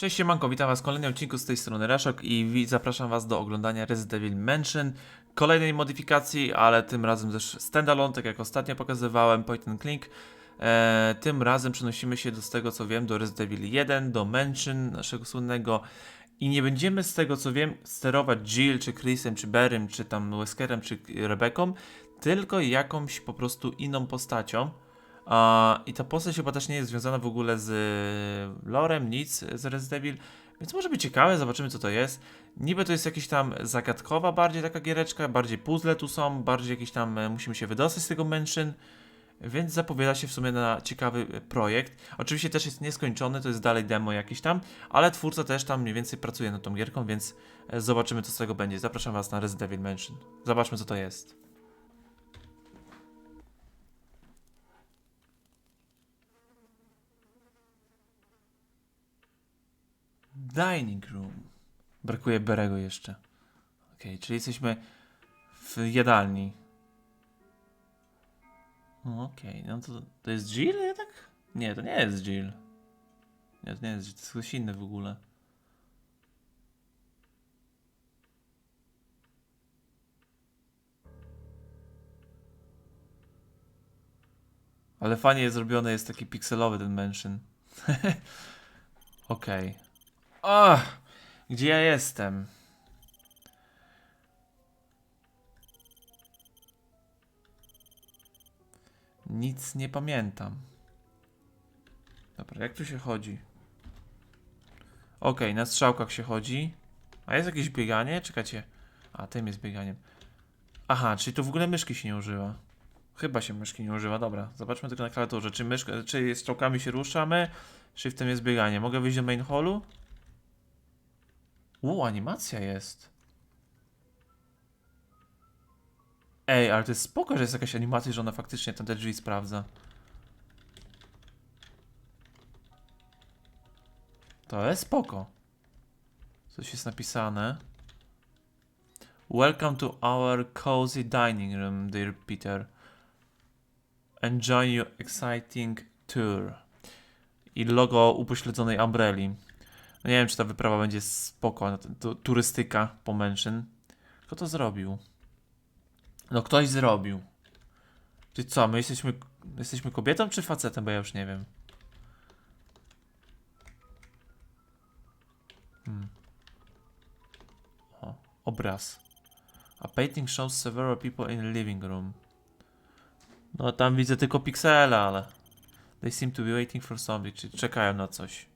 Cześć siemanko, witam was w kolejnym odcinku z tej strony Reszok i zapraszam was do oglądania Resident Evil Mansion, kolejnej modyfikacji, ale tym razem też standalone, tak jak ostatnio pokazywałem, point and click. E, tym razem przenosimy się do z tego co wiem do Resident Evil 1, do Mansion naszego słynnego i nie będziemy z tego co wiem sterować Jill, czy Chrisem, czy Berym, czy tam Weskerem, czy Rebeką, tylko jakąś po prostu inną postacią. I ta postać chyba też nie jest związana w ogóle z y, lorem, nic z Resident Evil, więc może być ciekawe, zobaczymy co to jest. Niby to jest jakaś tam zagadkowa bardziej taka giereczka, bardziej puzzle tu są, bardziej jakiś tam e, musimy się wydostać z tego mansion, więc zapowiada się w sumie na ciekawy e, projekt. Oczywiście też jest nieskończony, to jest dalej demo jakiś tam, ale twórca też tam mniej więcej pracuje nad tą gierką, więc e, zobaczymy co z tego będzie. Zapraszam was na Resident Evil Mansion. Zobaczmy co to jest. Dining room. Brakuje Berego jeszcze. Okej, czyli jesteśmy w jadalni. No, Okej, no to, to jest Jill jednak? Nie, to nie jest Jill. Nie, to nie jest to jest ktoś inny w ogóle. Ale fajnie zrobiony, jest taki pikselowy ten mansion. Okej. Ach, gdzie ja jestem? Nic nie pamiętam. Dobra, jak tu się chodzi? Okej, na strzałkach się chodzi. A jest jakieś bieganie? Czekajcie. A, tym jest bieganiem. Aha, czyli tu w ogóle myszki się nie używa. Chyba się myszki nie używa. Dobra, zobaczmy tylko na klawiaturze. Czy, myszka, czy strzałkami się ruszamy? Shiftem jest bieganie. Mogę wyjść do main hallu? Uuu, animacja jest. Ej, ale to jest spoko, że jest jakaś animacja, że ona faktycznie tam te drzwi sprawdza. To jest spoko. Coś jest napisane. Welcome to our cozy dining room, dear Peter. Enjoy your exciting tour. I logo upośledzonej umbrelli. No nie wiem, czy ta wyprawa będzie spoko. no Turystyka po Mansion. Kto to zrobił? No ktoś zrobił. Czy co, my jesteśmy, jesteśmy kobietą czy facetem, bo ja już nie wiem. Hmm. O, obraz. A painting shows several people in the living room. No tam widzę tylko piksele, ale... They seem to be waiting for something, czyli czekają na coś.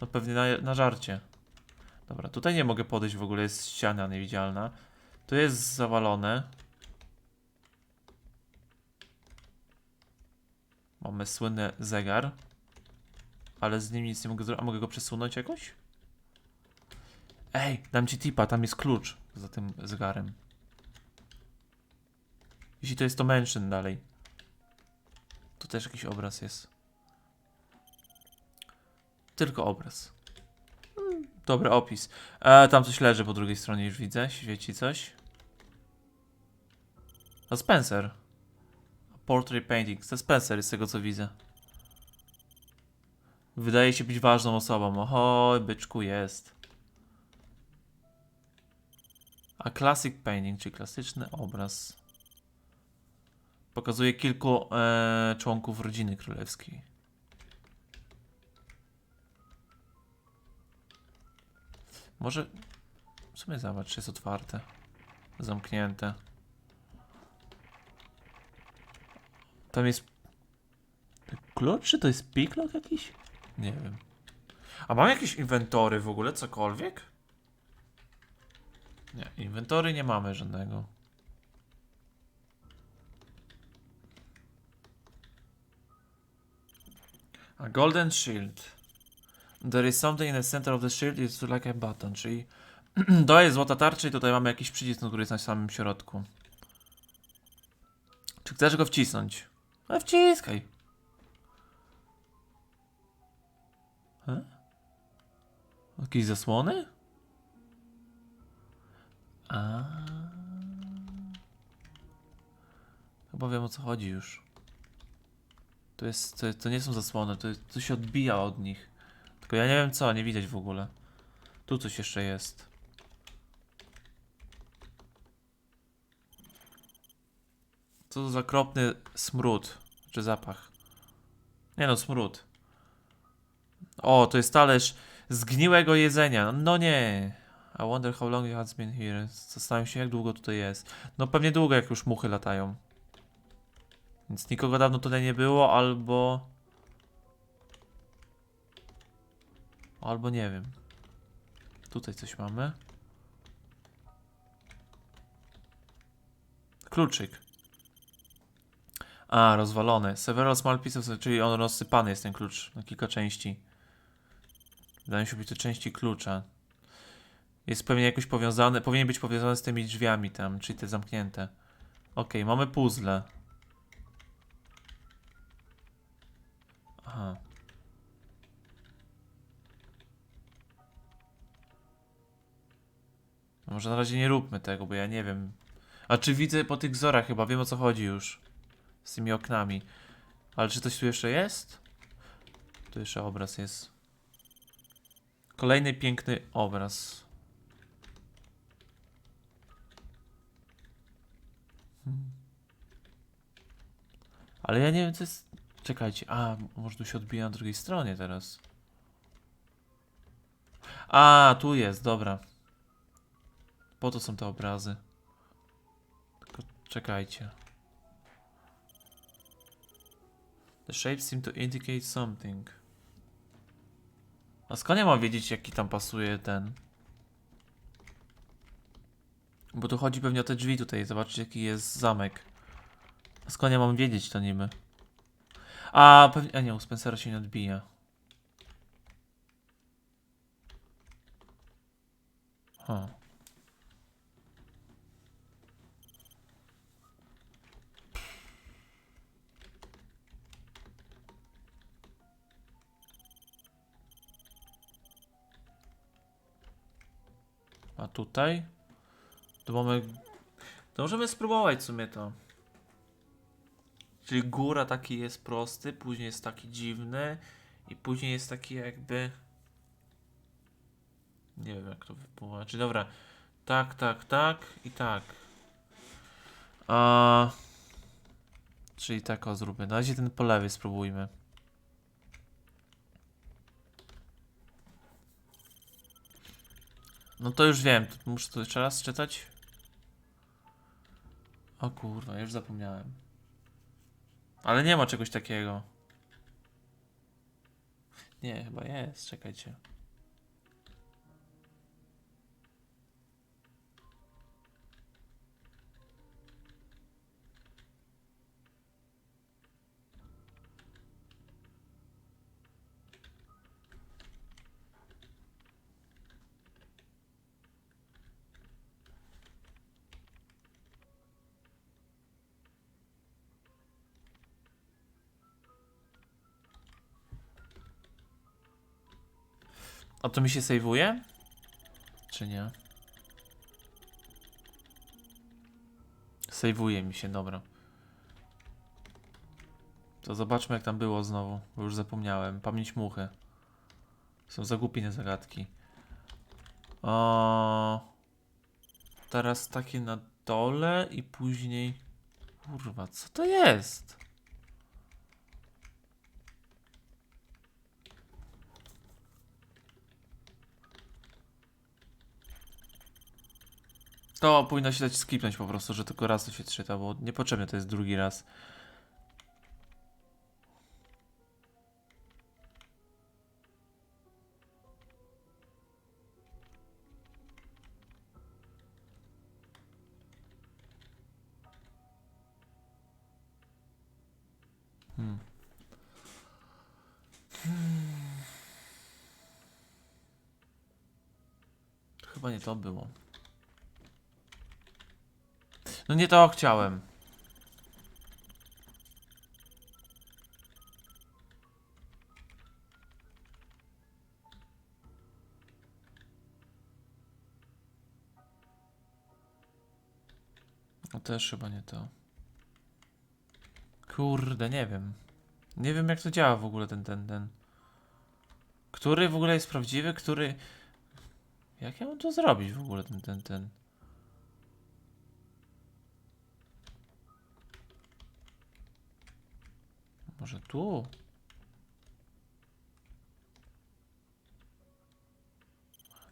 No pewnie na, na żarcie. Dobra, tutaj nie mogę podejść w ogóle, jest ściana niewidzialna. Tu jest zawalone. Mamy słynny zegar. Ale z nim nic nie mogę zrobić. A mogę go przesunąć jakoś? Ej, dam ci tipa, tam jest klucz za tym zegarem. Jeśli to jest to mansion dalej. Tu też jakiś obraz jest. Tylko obraz. Mm, Dobry opis. E, tam coś leży po drugiej stronie, już widzę. Świeci coś. A Spencer. Portrait painting. To Spencer z tego co widzę. Wydaje się być ważną osobą. Oho, byczku jest. A classic painting, czyli klasyczny obraz. Pokazuje kilku e, członków rodziny królewskiej. Może. W sumie zobacz, jest otwarte. Zamknięte. Tam jest. Klucz? Czy to jest picklock jakiś? Nie wiem. A mam jakieś inwentory w ogóle? Cokolwiek? Nie, inwentory nie mamy żadnego. A Golden Shield. There is something in the center of the shield, it's like a button, czyli to złota tarcza i tutaj mamy jakiś przycisk, który jest na samym środku. Czy chcesz go wcisnąć? A wciskaj. He? Jakieś zasłony? A. Chyba wiem o co chodzi już. To jest, to, to nie są zasłony, to, to się odbija od nich. Tylko ja nie wiem co, nie widać w ogóle. Tu coś jeszcze jest. Co to za kropny smród? Czy zapach? Nie no, smród. O, to jest talerz zgniłego jedzenia. No nie. I wonder how long it has been here. Zastanawiam się, jak długo tutaj jest. No pewnie długo, jak już muchy latają. Więc nikogo dawno tutaj nie było, albo... Albo nie wiem. Tutaj coś mamy. Kluczyk. A, rozwalony. Several small pieces, czyli on rozsypany jest ten klucz na kilka części. Wydają się być to części klucza. Jest pewnie jakoś powiązany, powinien być powiązany z tymi drzwiami tam, czyli te zamknięte. Okej, mamy puzzle. Aha. No może na razie nie róbmy tego, bo ja nie wiem. A czy widzę po tych wzorach chyba, wiem o co chodzi już. Z tymi oknami. Ale czy coś tu jeszcze jest? Tu jeszcze obraz jest. Kolejny piękny obraz. Ale ja nie wiem co jest... Czekajcie, a może tu się odbija na drugiej stronie teraz. A, tu jest, dobra. Po to są te obrazy. Tylko czekajcie. The shapes seem to indicate something. A skąd ja mam wiedzieć, jaki tam pasuje ten? Bo tu chodzi pewnie o te drzwi tutaj. Zobaczcie, jaki jest zamek. A skąd ja mam wiedzieć to niby? A, pewnie... A nie, u Spencera się nie odbija. Huh. Tutaj? Tu mamy... To możemy spróbować w sumie to. Czyli góra taki jest prosty, później jest taki dziwny i później jest taki jakby... Nie wiem jak to wypływa. Dobra. Tak, tak, tak i tak. A... Czyli tak o zróbmy. Na razie ten po lewej spróbujmy. No to już wiem. Muszę to jeszcze raz czytać. O kurwa, już zapomniałem. Ale nie ma czegoś takiego. Nie, chyba jest. Czekajcie. A to mi się sejwuje? Czy nie? Sejwuje mi się, dobra. To zobaczmy jak tam było znowu, bo już zapomniałem. Pamięć muchy. Są zagłupione zagadki. O, teraz takie na dole i później... Kurwa, co to jest? To powinno się dać skipnąć po prostu, że tylko raz to się czyta, bo niepotrzebnie to jest drugi raz. Hmm. Chyba nie to było. No nie to chciałem. No też chyba nie to. Kurde, nie wiem. Nie wiem jak to działa w ogóle ten, ten, ten. Który w ogóle jest prawdziwy, który... Jak ja mam to zrobić w ogóle, ten, ten, ten... Może tu?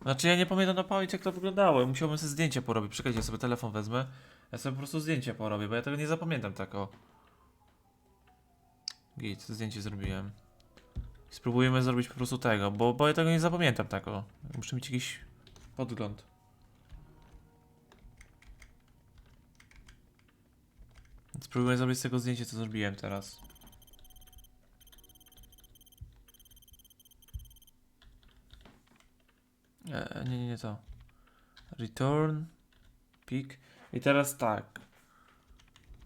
Znaczy ja nie pamiętam na pamięć jak to wyglądało. Musiałbym sobie zdjęcie porobić. Czekajcie, ja sobie telefon wezmę. Ja sobie po prostu zdjęcie porobię, bo ja tego nie zapamiętam tak o. Git, zdjęcie zrobiłem. Spróbujemy zrobić po prostu tego, bo, bo ja tego nie zapamiętam tak o. Muszę mieć jakiś podgląd. Spróbuję zrobić z tego zdjęcie, co zrobiłem teraz. E, nie, nie, nie to. Return. Pick. I teraz tak.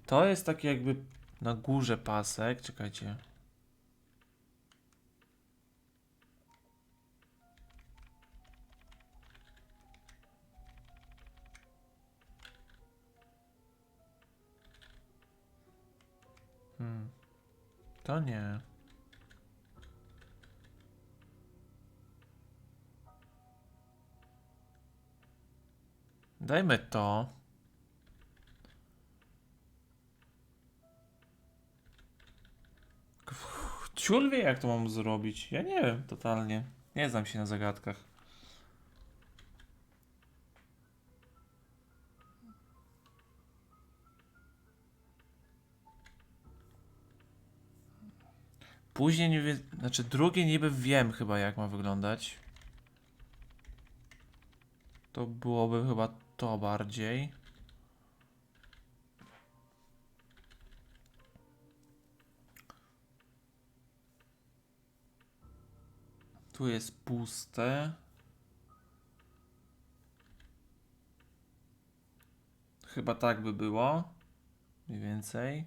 To jest taki jakby na górze pasek. Czekajcie. Hmm. To nie. Dajmy to. Ciul wie jak to mam zrobić. Ja nie wiem totalnie. Nie znam się na zagadkach. Później nie znaczy drugie niby wiem chyba jak ma wyglądać. To byłoby chyba to bardziej. Tu jest puste. Chyba tak by było. Mniej więcej.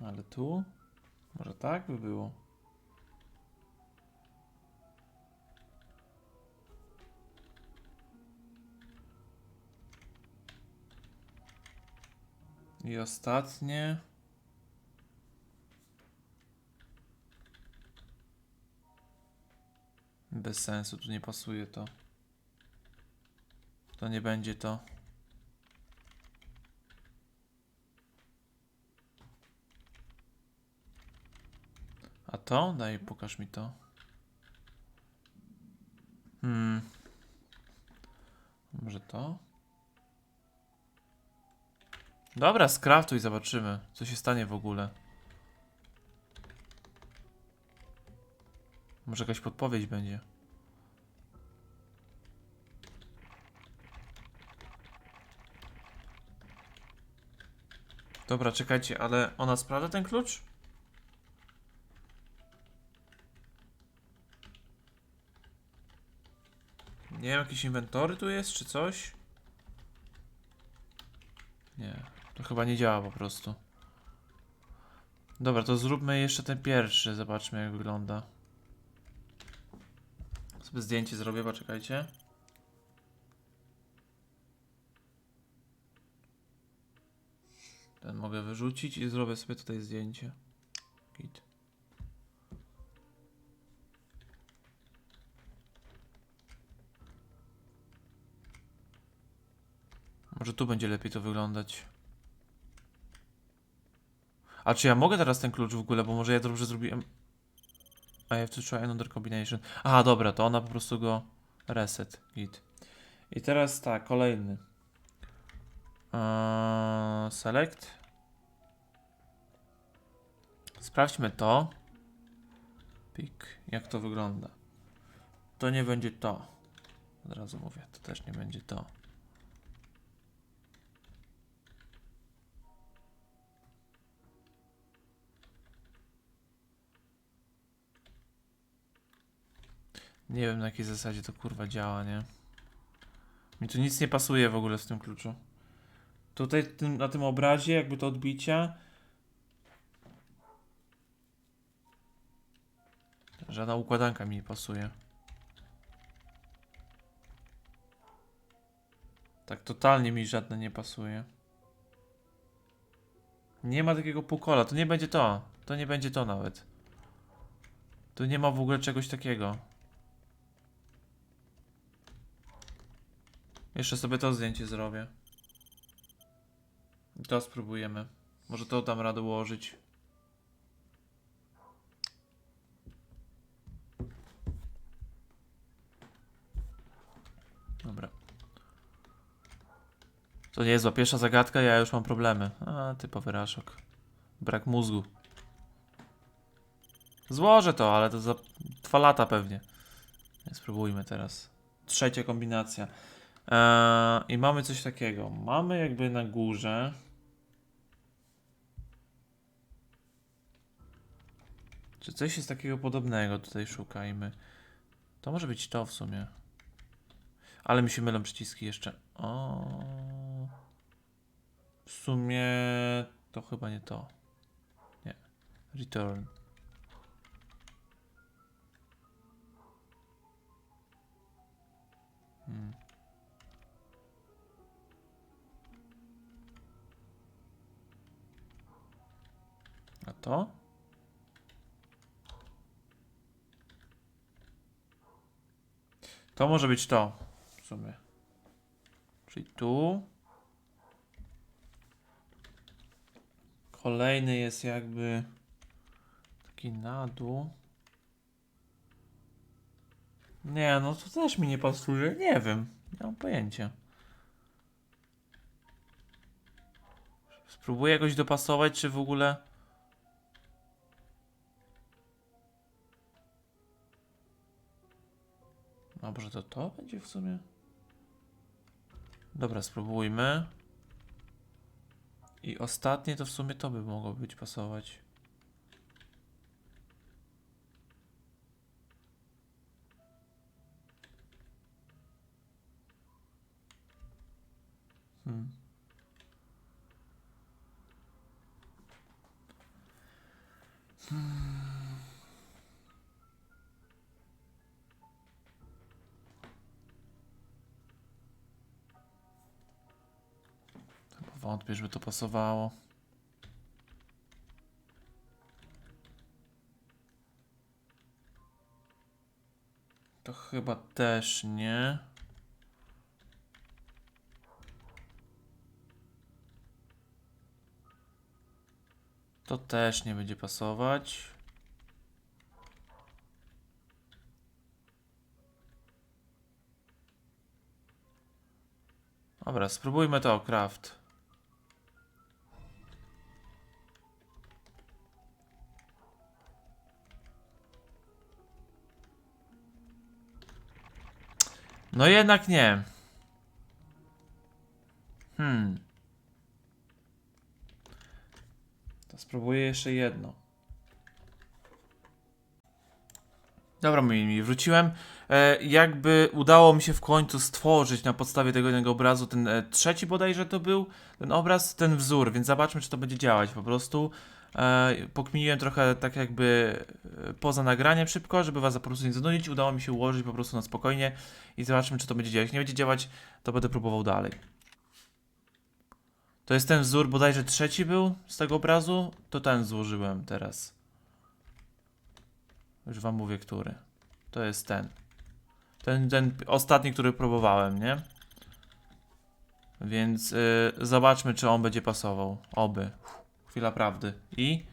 Ale tu? Może tak by było. I ostatnie. Bez sensu, tu nie pasuje to. To nie będzie to. A to? Daj, pokaż mi to. Hmm. Może to? Dobra, skraftuj, zobaczymy, co się stanie w ogóle. Może jakaś podpowiedź będzie. Dobra, czekajcie, ale ona sprawdza ten klucz? Nie wiem, jakieś inwentory tu jest, czy coś? Nie, to chyba nie działa po prostu. Dobra, to zróbmy jeszcze ten pierwszy, zobaczmy jak wygląda. Sobie zdjęcie zrobię, poczekajcie. Ten mogę wyrzucić i zrobię sobie tutaj zdjęcie. Git. Może tu będzie lepiej to wyglądać. A czy ja mogę teraz ten klucz w ogóle, bo może ja dobrze zrobiłem... I have to try another combination. Aha, dobra, to ona po prostu go reset. Git. I teraz tak, kolejny. Eee, select. Sprawdźmy to. Pik. Jak to wygląda. To nie będzie to. Od razu mówię, to też nie będzie to. Nie wiem na jakiej zasadzie to kurwa działa, nie? Mi tu nic nie pasuje w ogóle w tym kluczu. Tutaj tym, na tym obrazie, jakby to odbicia. Żadna układanka mi nie pasuje. Tak totalnie mi żadne nie pasuje. Nie ma takiego półkola, to nie będzie to. To nie będzie to nawet. Tu nie ma w ogóle czegoś takiego. Jeszcze sobie to zdjęcie zrobię. I to spróbujemy. Może to dam radę ułożyć. Dobra. To nie jest pierwsza zagadka, ja już mam problemy. A, typowy raszok. Brak mózgu. Złożę to, ale to za dwa lata pewnie. Spróbujmy teraz. Trzecia kombinacja. Eee, I mamy coś takiego. Mamy jakby na górze. Czy coś jest takiego podobnego tutaj szukajmy. To może być to w sumie. Ale mi się mylą przyciski jeszcze. O. W sumie to chyba nie to. Nie. Return. Hmm. To? To może być to. W sumie. Czyli tu. Kolejny jest jakby taki na dół. Nie, no to też mi nie pasuje. Nie wiem. Nie mam pojęcia. Spróbuję jakoś dopasować, czy w ogóle. Dobrze, to to będzie w sumie. Dobra, spróbujmy. I ostatnie to w sumie to by mogło być pasować. Hmm. Wątpię, żeby to pasowało. To chyba też nie. To też nie będzie pasować. Dobra, spróbujmy to, craft. No jednak nie. Hmm. To spróbuję jeszcze jedno. Dobra, mili, wróciłem. E, jakby udało mi się w końcu stworzyć na podstawie tego jednego obrazu ten e, trzeci bodajże to był, ten obraz, ten wzór, więc zobaczmy, czy to będzie działać po prostu. E, pokminiłem trochę tak jakby e, poza nagraniem szybko, żeby was po prostu nie zanudzić. Udało mi się ułożyć po prostu na spokojnie i zobaczmy, czy to będzie działać. Jak nie będzie działać, to będę próbował dalej. To jest ten wzór, bodajże trzeci był z tego obrazu, to ten złożyłem teraz. Już wam mówię, który. To jest ten. Ten, ten ostatni, który próbowałem, nie? Więc y, zobaczmy, czy on będzie pasował. Oby. Chwila prawdy. I.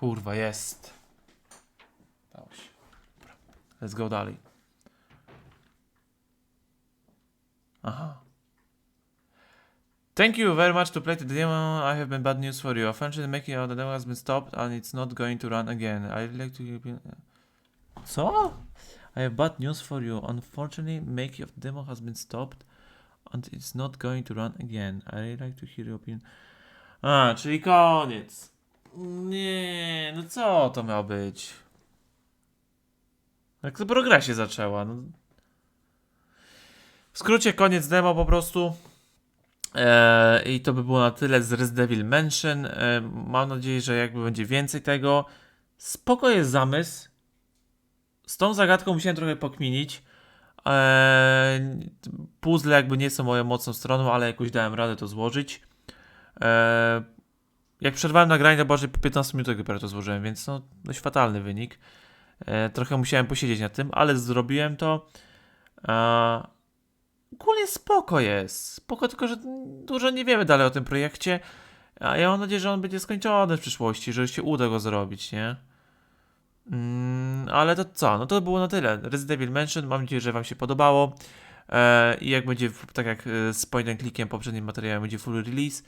Kurwa, jest. Dało się. Let's go dalej. Aha. Thank you very much to play the demo. I have been bad news for you. Unfortunately, making of the demo has been stopped and it's not going to run again. I'd like to. Co? I have bad news for you. Unfortunately, making of the demo has been stopped and it's not going to run again. I'd like to hear your opinion. A, czyli koniec. Nie, no co to miało być? Jak to gra zaczęła? No. W skrócie, koniec demo po prostu. Eee, I to by było na tyle z Resident Evil Mansion. Eee, mam nadzieję, że jakby będzie więcej tego. Spoko jest zamysł. Z tą zagadką musiałem trochę pokminić. Eee, puzzle jakby nie są moją mocną stroną, ale jakoś dałem radę to złożyć. Eee, jak przerwałem nagranie, to bardziej po 15 minutach dopiero to złożyłem, więc no dość fatalny wynik. E, trochę musiałem posiedzieć nad tym, ale zrobiłem to. E, ogólnie spoko jest. Spoko, tylko że dużo nie wiemy dalej o tym projekcie. A ja mam nadzieję, że on będzie skończony w przyszłości, że się uda go zrobić, nie? Mm, ale to co? No to było na tyle. Resident Evil Mansion, mam nadzieję, że Wam się podobało. E, I jak będzie, tak jak e, z point and clickiem poprzednim materiałem, będzie full release,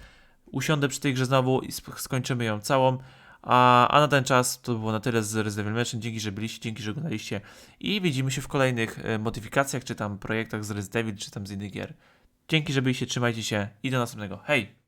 usiądę przy tej grze znowu i skończymy ją całą. A, a na ten czas to było na tyle z Resident Evil. Dzięki, że byliście, dzięki, że oglądaliście. I widzimy się w kolejnych e, modyfikacjach, czy tam projektach z Resident Evil, czy tam z innych gier. Dzięki, że byliście, trzymajcie się i do następnego. Hej!